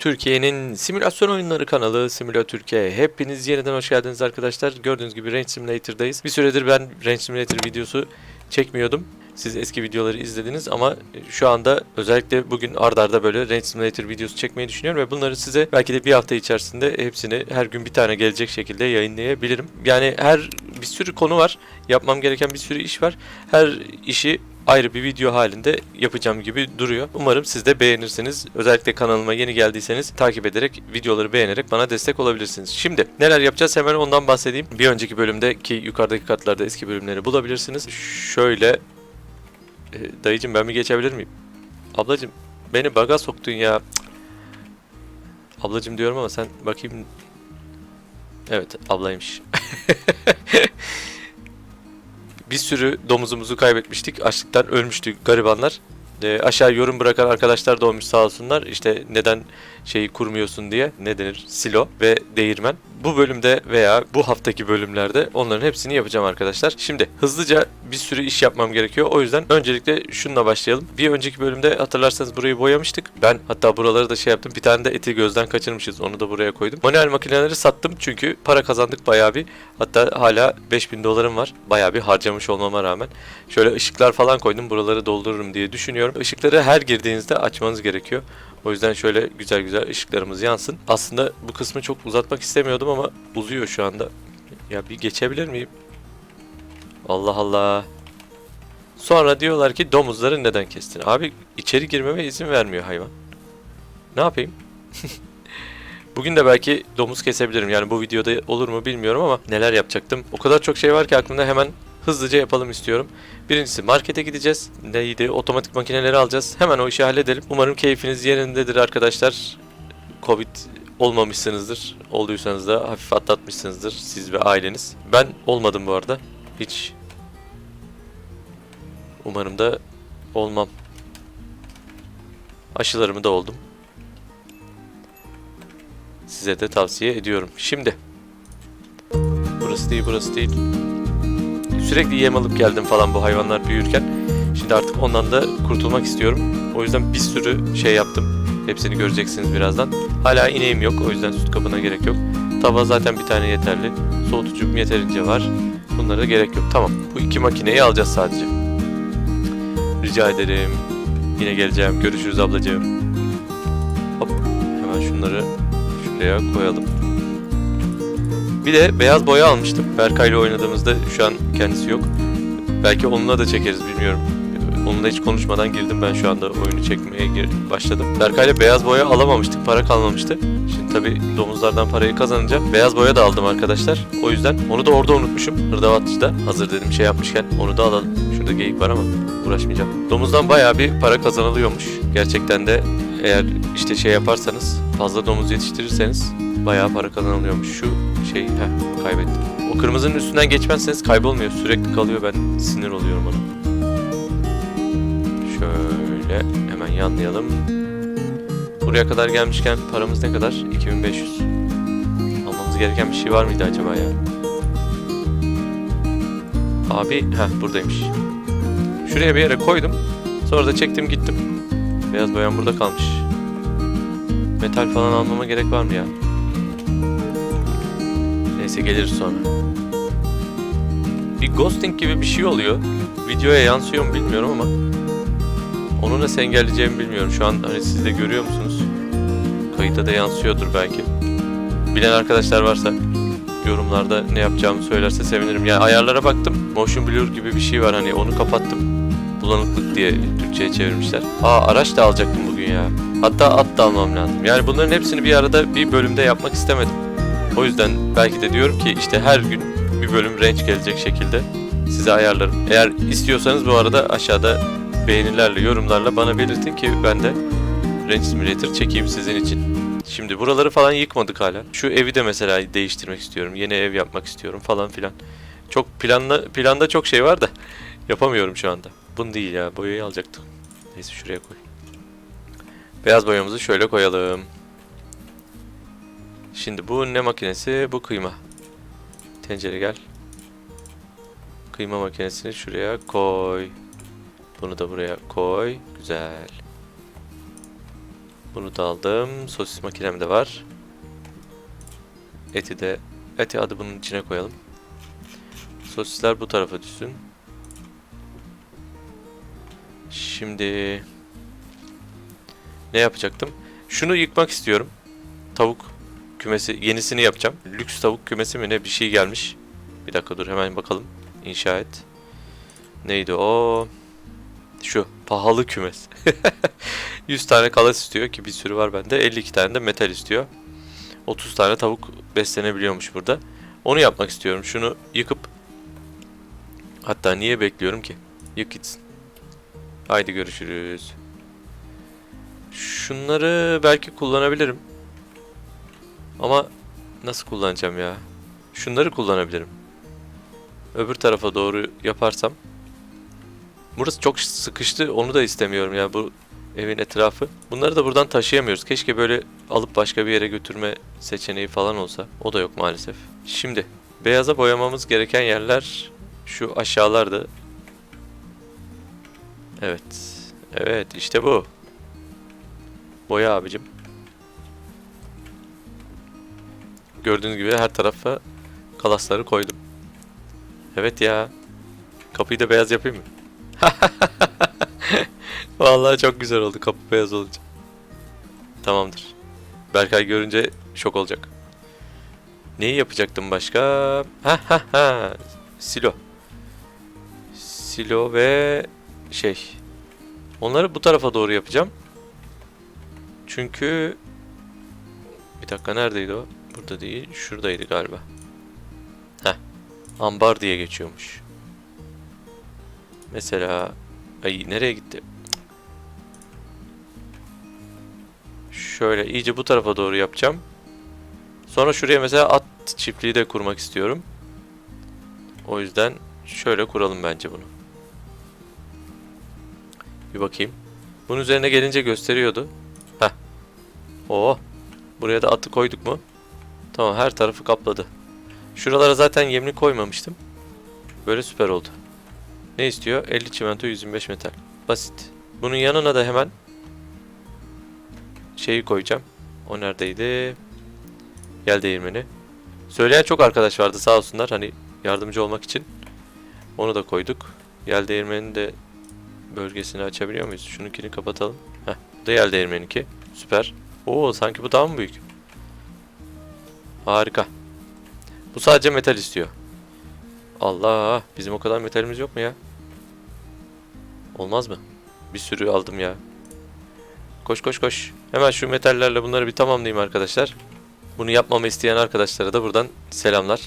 Türkiye'nin simülasyon oyunları kanalı Simula Türkiye. Hepiniz yeniden hoş geldiniz arkadaşlar. Gördüğünüz gibi Range Simulator'dayız. Bir süredir ben Range Simulator videosu çekmiyordum. Siz eski videoları izlediniz ama şu anda özellikle bugün ardarda arda böyle Range Simulator videosu çekmeyi düşünüyorum ve bunları size belki de bir hafta içerisinde hepsini her gün bir tane gelecek şekilde yayınlayabilirim. Yani her bir sürü konu var. Yapmam gereken bir sürü iş var. Her işi ayrı bir video halinde yapacağım gibi duruyor. Umarım siz de beğenirsiniz. Özellikle kanalıma yeni geldiyseniz takip ederek videoları beğenerek bana destek olabilirsiniz. Şimdi neler yapacağız hemen ondan bahsedeyim. Bir önceki bölümde ki yukarıdaki katlarda eski bölümleri bulabilirsiniz. Şöyle e, dayıcım ben bir geçebilir miyim? Ablacım beni baga soktun ya. Ablacım diyorum ama sen bakayım. Evet ablaymış. bir sürü domuzumuzu kaybetmiştik. Açlıktan ölmüştük garibanlar. E, aşağı yorum bırakan arkadaşlar da olmuş sağ olsunlar. İşte neden şeyi kurmuyorsun diye ne denir? Silo ve değirmen. Bu bölümde veya bu haftaki bölümlerde onların hepsini yapacağım arkadaşlar. Şimdi hızlıca bir sürü iş yapmam gerekiyor. O yüzden öncelikle şununla başlayalım. Bir önceki bölümde hatırlarsanız burayı boyamıştık. Ben hatta buraları da şey yaptım. Bir tane de eti gözden kaçırmışız. Onu da buraya koydum. Manuel makineleri sattım çünkü para kazandık bayağı bir. Hatta hala 5000 dolarım var. Bayağı bir harcamış olmama rağmen. Şöyle ışıklar falan koydum. Buraları doldururum diye düşünüyorum. Işıkları her girdiğinizde açmanız gerekiyor. O yüzden şöyle güzel güzel ışıklarımız yansın. Aslında bu kısmı çok uzatmak istemiyordum ama uzuyor şu anda. Ya bir geçebilir miyim? Allah Allah. Sonra diyorlar ki domuzları neden kestin? Abi içeri girmeme izin vermiyor hayvan. Ne yapayım? Bugün de belki domuz kesebilirim. Yani bu videoda olur mu bilmiyorum ama neler yapacaktım. O kadar çok şey var ki aklımda hemen hızlıca yapalım istiyorum. Birincisi markete gideceğiz. Neydi? Otomatik makineleri alacağız. Hemen o işi halledelim. Umarım keyfiniz yerindedir arkadaşlar. Covid olmamışsınızdır. Olduysanız da hafif atlatmışsınızdır siz ve aileniz. Ben olmadım bu arada. Hiç. Umarım da olmam. Aşılarımı da oldum. Size de tavsiye ediyorum. Şimdi. Burası değil, burası değil. Sürekli yem alıp geldim falan bu hayvanlar büyürken. Şimdi artık ondan da kurtulmak istiyorum. O yüzden bir sürü şey yaptım. Hepsini göreceksiniz birazdan. Hala ineğim yok. O yüzden süt kabına gerek yok. Tava zaten bir tane yeterli. Soğutucum yeterince var. Bunlara gerek yok. Tamam. Bu iki makineyi alacağız sadece. Rica ederim. Yine geleceğim. Görüşürüz ablacığım. Hop. Hemen şunları şuraya koyalım. Bir de beyaz boya almıştım. Berkay'la oynadığımızda şu an kendisi yok. Belki onunla da çekeriz bilmiyorum. Onunla hiç konuşmadan girdim ben şu anda oyunu çekmeye başladım. Berkay'la beyaz boya alamamıştık. Para kalmamıştı. Şimdi tabi domuzlardan parayı kazanınca beyaz boya da aldım arkadaşlar. O yüzden onu da orada unutmuşum. Hırdavatçı'da. Hazır dedim şey yapmışken onu da alalım. Şurada geyik var ama uğraşmayacağım. Domuzdan bayağı bir para kazanılıyormuş. Gerçekten de eğer işte şey yaparsanız fazla domuz yetiştirirseniz bayağı para kazanılıyormuş. Şu şey heh, kaybettim. O kırmızının üstünden geçmezseniz kaybolmuyor. Sürekli kalıyor. Ben sinir oluyorum ona. Şöyle hemen yanlayalım. Buraya kadar gelmişken paramız ne kadar? 2500. Almamız gereken bir şey var mıydı acaba ya? Abi, heh buradaymış. Şuraya bir yere koydum. Sonra da çektim gittim. Beyaz boyam burada kalmış. Metal falan almama gerek var mı ya? Neyse gelir sonra. Bir ghosting gibi bir şey oluyor. Videoya yansıyor mu bilmiyorum ama onu nasıl engelleyeceğimi bilmiyorum. Şu an hani siz de görüyor musunuz? Kayıta da yansıyordur belki. Bilen arkadaşlar varsa yorumlarda ne yapacağımı söylerse sevinirim. Yani ayarlara baktım. Motion blur gibi bir şey var hani onu kapattım. Bulanıklık diye Türkçe'ye çevirmişler. Aa araç da alacaktım bugün ya. Hatta at da almam lazım. Yani bunların hepsini bir arada bir bölümde yapmak istemedim. O yüzden belki de diyorum ki işte her gün bir bölüm range gelecek şekilde size ayarlarım. Eğer istiyorsanız bu arada aşağıda beğenilerle, yorumlarla bana belirtin ki ben de Range Simulator çekeyim sizin için. Şimdi buraları falan yıkmadık hala. Şu evi de mesela değiştirmek istiyorum. Yeni ev yapmak istiyorum falan filan. Çok planla planda çok şey var da yapamıyorum şu anda. Bunu değil ya. Boyayı alacaktım. Neyse şuraya koy. Beyaz boyamızı şöyle koyalım. Şimdi bu ne makinesi? Bu kıyma. Tencere gel. Kıyma makinesini şuraya koy. Bunu da buraya koy. Güzel. Bunu da aldım. Sosis makinem de var. Eti de eti hadi bunun içine koyalım. Sosisler bu tarafa düşsün. Şimdi ne yapacaktım? Şunu yıkmak istiyorum. Tavuk kümesi yenisini yapacağım. Lüks tavuk kümesi mi ne bir şey gelmiş. Bir dakika dur hemen bakalım. İnşa et. Neydi o? Şu pahalı kümes. 100 tane kalas istiyor ki bir sürü var bende. 52 tane de metal istiyor. 30 tane tavuk beslenebiliyormuş burada. Onu yapmak istiyorum. Şunu yıkıp hatta niye bekliyorum ki? Yık gitsin. Haydi görüşürüz. Şunları belki kullanabilirim. Ama nasıl kullanacağım ya? Şunları kullanabilirim. Öbür tarafa doğru yaparsam. Burası çok sıkıştı. Onu da istemiyorum ya bu evin etrafı. Bunları da buradan taşıyamıyoruz. Keşke böyle alıp başka bir yere götürme seçeneği falan olsa. O da yok maalesef. Şimdi beyaza boyamamız gereken yerler şu aşağılarda. Evet. Evet işte bu. Boya abicim. Gördüğünüz gibi her tarafa kalasları koydum. Evet ya. Kapıyı da beyaz yapayım mı? Vallahi çok güzel oldu kapı beyaz olunca. Tamamdır. Berkay görünce şok olacak. Neyi yapacaktım başka? Ha ha ha. Silo. Silo ve şey. Onları bu tarafa doğru yapacağım. Çünkü bir dakika neredeydi o? Burada değil, şuradaydı galiba. Heh. Ambar diye geçiyormuş. Mesela ay nereye gitti? Şöyle iyice bu tarafa doğru yapacağım. Sonra şuraya mesela at çiftliği de kurmak istiyorum. O yüzden şöyle kuralım bence bunu. Bir bakayım. Bunun üzerine gelince gösteriyordu. Heh. Oo. Buraya da atı koyduk mu? Tamam her tarafı kapladı. Şuralara zaten yemlik koymamıştım. Böyle süper oldu. Ne istiyor? 50 çimento 125 metal. Basit. Bunun yanına da hemen şeyi koyacağım. O neredeydi? Gel değirmeni. Söyleyen çok arkadaş vardı sağ olsunlar hani yardımcı olmak için. Onu da koyduk. Yel değirmenin de bölgesini açabiliyor muyuz? Şununkini kapatalım. Heh, bu da yel değirmeninki. Süper. Oo sanki bu daha mı büyük? Harika. Bu sadece metal istiyor. Allah bizim o kadar metalimiz yok mu ya? Olmaz mı? Bir sürü aldım ya. Koş koş koş. Hemen şu metallerle bunları bir tamamlayayım arkadaşlar. Bunu yapmamı isteyen arkadaşlara da buradan selamlar.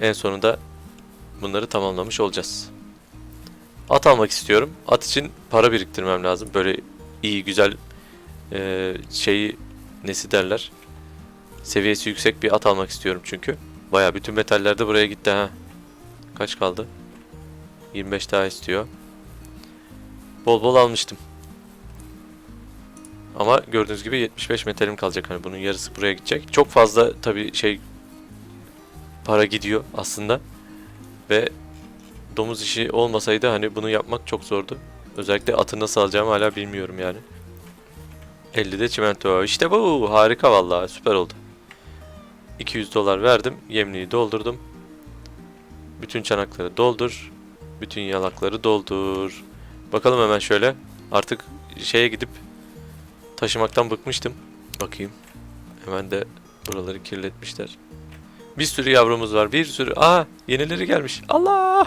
En sonunda bunları tamamlamış olacağız. At almak istiyorum. At için para biriktirmem lazım. Böyle iyi güzel eee, şeyi nesi derler. Seviyesi yüksek bir at almak istiyorum çünkü. Baya bütün metaller de buraya gitti ha. Kaç kaldı? 25 daha istiyor. Bol bol almıştım. Ama gördüğünüz gibi 75 metalim kalacak. Hani bunun yarısı buraya gidecek. Çok fazla tabii şey para gidiyor aslında. Ve domuz işi olmasaydı hani bunu yapmak çok zordu. Özellikle atı nasıl alacağımı hala bilmiyorum yani. 50'de çimento. İşte bu. Harika vallahi. Süper oldu. 200 dolar verdim. Yemliği doldurdum. Bütün çanakları doldur. Bütün yalakları doldur. Bakalım hemen şöyle. Artık şeye gidip taşımaktan bıkmıştım. Bakayım. Hemen de buraları kirletmişler. Bir sürü yavrumuz var. Bir sürü. Aa yenileri gelmiş. Allah!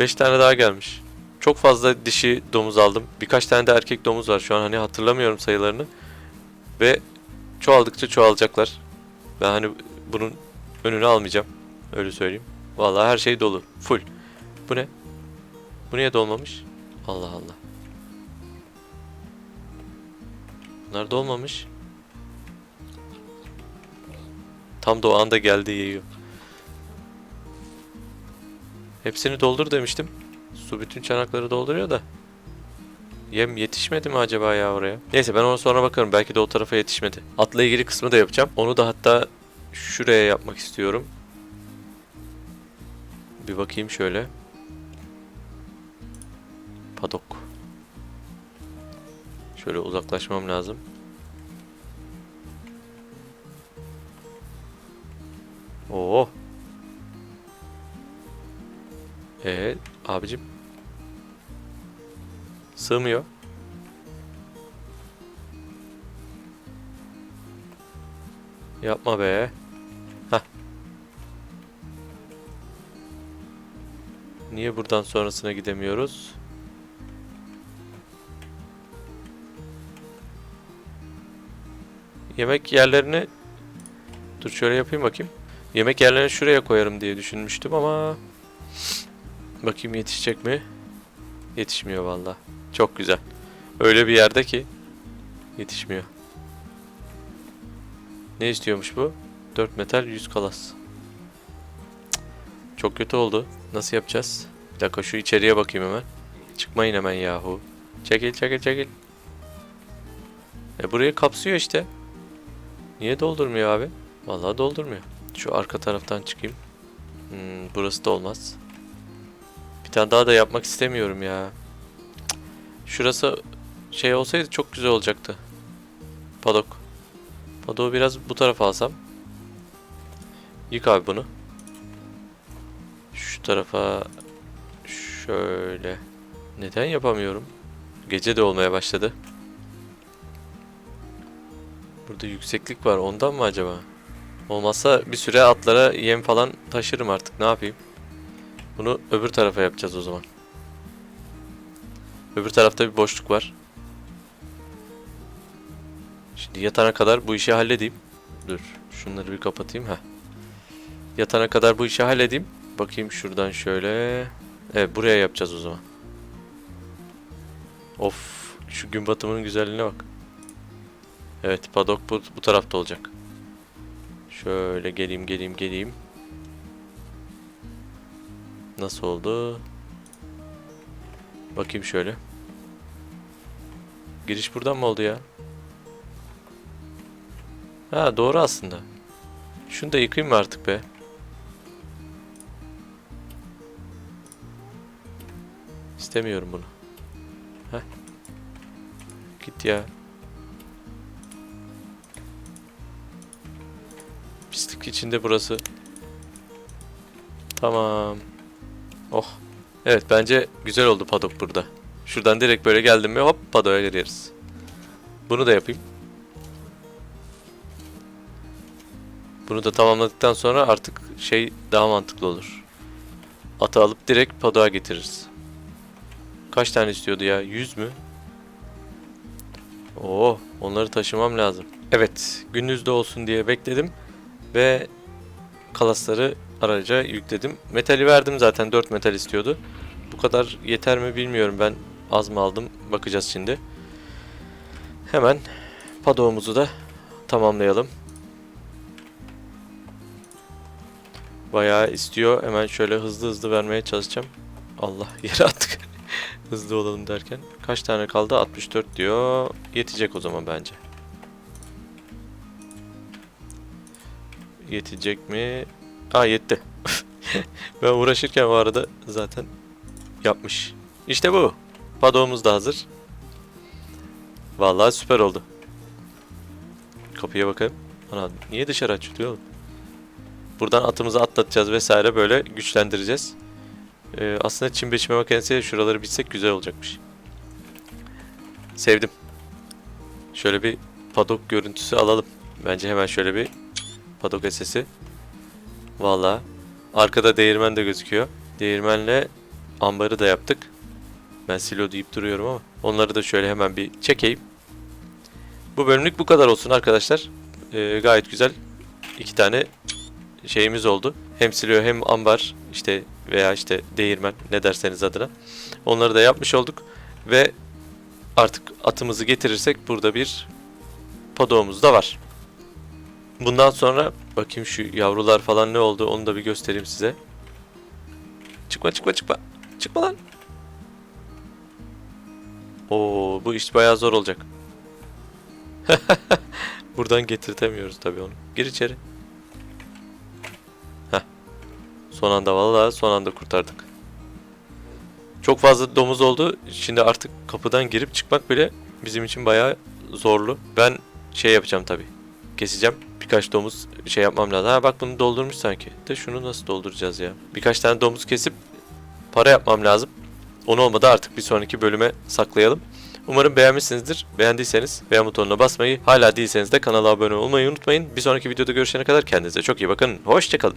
5 tane daha gelmiş. Çok fazla dişi domuz aldım. Birkaç tane de erkek domuz var şu an hani hatırlamıyorum sayılarını. Ve çoğaldıkça çoğalacaklar. Ben hani bunun önünü almayacağım. Öyle söyleyeyim. Vallahi her şey dolu. Full. Bu ne? Bu niye dolmamış? Allah Allah. Bunlar dolmamış. Tam da o anda geldi yiyor. Hepsini doldur demiştim. Su bütün çanakları dolduruyor da. Yem yetişmedi mi acaba ya oraya? Neyse ben ona sonra bakarım. Belki de o tarafa yetişmedi. Atla ilgili kısmı da yapacağım. Onu da hatta şuraya yapmak istiyorum. Bir bakayım şöyle. Padok. Şöyle uzaklaşmam lazım. Oo. Ee, abicim. Sığmıyor. Yapma be. Hah. Niye buradan sonrasına gidemiyoruz? Yemek yerlerini Dur şöyle yapayım bakayım. Yemek yerlerini şuraya koyarım diye düşünmüştüm ama bakayım yetişecek mi? Yetişmiyor valla. Çok güzel. Öyle bir yerde ki yetişmiyor. Ne istiyormuş bu? 4 metal 100 kalas. Çok kötü oldu. Nasıl yapacağız? Bir dakika şu içeriye bakayım hemen. Çıkmayın hemen yahu. Çekil çekil çekil. E burayı kapsıyor işte. Niye doldurmuyor abi? Vallahi doldurmuyor. Şu arka taraftan çıkayım. Hmm, burası da olmaz. Bir tane daha da yapmak istemiyorum ya. Şurası şey olsaydı çok güzel olacaktı. Padok. Padok'u biraz bu tarafa alsam. Yık abi bunu. Şu tarafa şöyle. Neden yapamıyorum? Gece de olmaya başladı. Burada yükseklik var ondan mı acaba? Olmazsa bir süre atlara yem falan taşırım artık ne yapayım? Bunu öbür tarafa yapacağız o zaman. Öbür tarafta bir boşluk var. Şimdi yatana kadar bu işi halledeyim. Dur şunları bir kapatayım ha. Yatana kadar bu işi halledeyim. Bakayım şuradan şöyle. Evet buraya yapacağız o zaman. Of şu gün batımının güzelliğine bak. Evet padok bu, bu tarafta olacak. Şöyle geleyim geleyim geleyim. Nasıl oldu? Bakayım şöyle. Giriş buradan mı oldu ya? Ha doğru aslında. Şunu da yıkayayım mı artık be? İstemiyorum bunu. Heh. Git ya. Pislik içinde burası. Tamam. Oh. Evet bence güzel oldu padok burada. Şuradan direkt böyle geldim mi hop padoya gireriz. Bunu da yapayım. Bunu da tamamladıktan sonra artık şey daha mantıklı olur. Atı alıp direkt padoğa getiririz. Kaç tane istiyordu ya? 100 mü? Oo, onları taşımam lazım. Evet, gündüzde olsun diye bekledim ve kalasları araca yükledim. Metali verdim zaten 4 metal istiyordu. Bu kadar yeter mi bilmiyorum ben az mı aldım bakacağız şimdi. Hemen padoğumuzu da tamamlayalım. Bayağı istiyor. Hemen şöyle hızlı hızlı vermeye çalışacağım. Allah yere attık. hızlı olalım derken. Kaç tane kaldı? 64 diyor. Yetecek o zaman bence. Yetecek mi? Aa yetti. ben uğraşırken o arada zaten yapmış. İşte bu. Padoğumuz da hazır. Vallahi süper oldu. Kapıya bakayım. Ana niye dışarı açılıyor oğlum? Buradan atımızı atlatacağız vesaire böyle güçlendireceğiz. Ee, aslında çim biçme makinesiyle şuraları bitsek güzel olacakmış. Sevdim. Şöyle bir padok görüntüsü alalım. Bence hemen şöyle bir padok sesi. Valla. Arkada değirmen de gözüküyor. Değirmenle ambarı da yaptık. Ben silo deyip duruyorum ama. Onları da şöyle hemen bir çekeyim. Bu bölümlük bu kadar olsun arkadaşlar. Ee, gayet güzel. iki tane şeyimiz oldu. Hem silo hem ambar işte veya işte değirmen ne derseniz adına. Onları da yapmış olduk. Ve artık atımızı getirirsek burada bir padoğumuz da var. Bundan sonra bakayım şu yavrular falan ne oldu onu da bir göstereyim size. Çıkma çıkma çıkma. Çıkma lan. Oo bu iş bayağı zor olacak. Buradan getirtemiyoruz tabii onu. Gir içeri. Heh. Son anda vallahi son anda kurtardık. Çok fazla domuz oldu. Şimdi artık kapıdan girip çıkmak bile bizim için bayağı zorlu. Ben şey yapacağım tabii. Keseceğim. Birkaç domuz şey yapmam lazım. Ha bak bunu doldurmuş sanki. De şunu nasıl dolduracağız ya? Birkaç tane domuz kesip para yapmam lazım. Onu olmadı artık bir sonraki bölüme saklayalım. Umarım beğenmişsinizdir. Beğendiyseniz beğen butonuna basmayı, hala değilseniz de kanala abone olmayı unutmayın. Bir sonraki videoda görüşene kadar kendinize çok iyi bakın. Hoşçakalın.